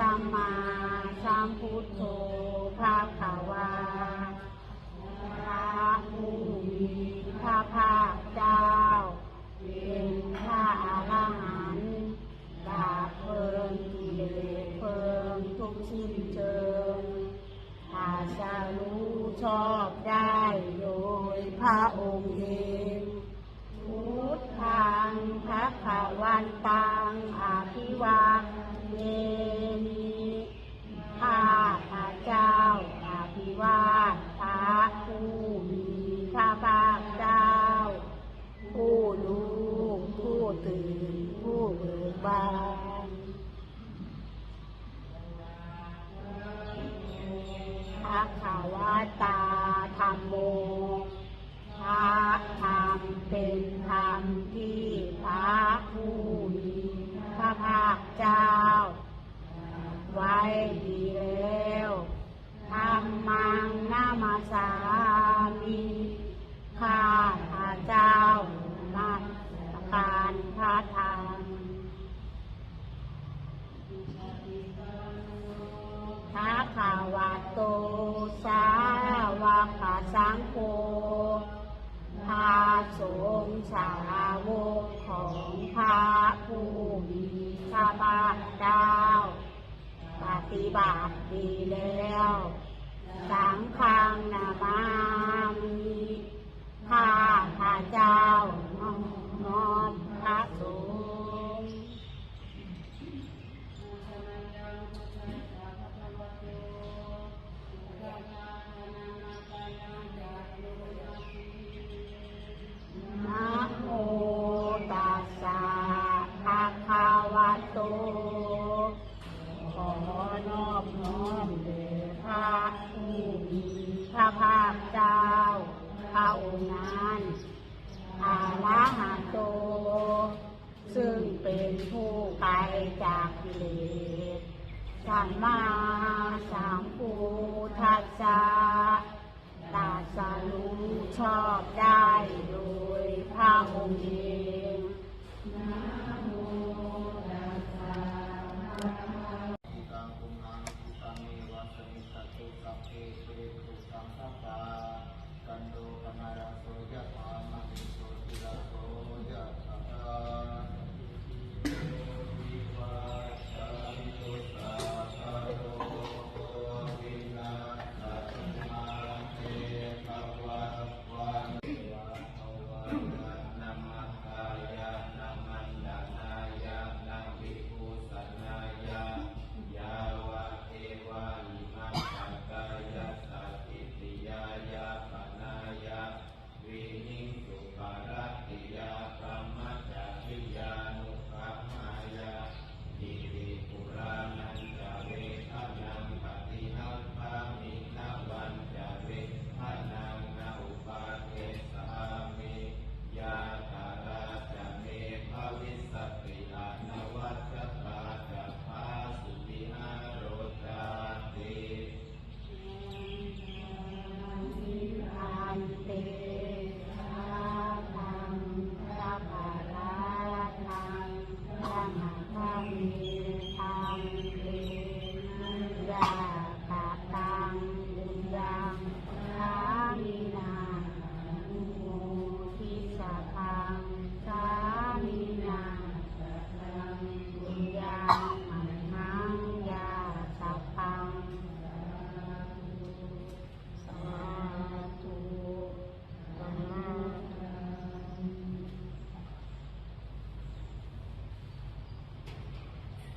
สัมมาสัมพุทโธภาขาวาพระผู้มีพระภาคเจ้า เป็นพระอรหันต์ดาเพิ่กิเลสเพิ่มทุกชิ้นเจิงอาชารู้ชอบได้โดยพระองค์เองพุทธังพระขาวันตังอาภิวาเน ธรรมที่พระผู้มีพระภาคเจ้า ไว้ดี ฏิบัติดีแล้ว สังฆังนามามิข้าพระเจ้า น้อมน้อมพระสงฆ์นะโมตัสสะภะคะวะโต นั้นอาละหะโต ซึ่งเป็นผู้ไกลจากกิเลสสัมมาสัมพุทธัสสะตาสรู้ชอบได้โดยพระองค์เอ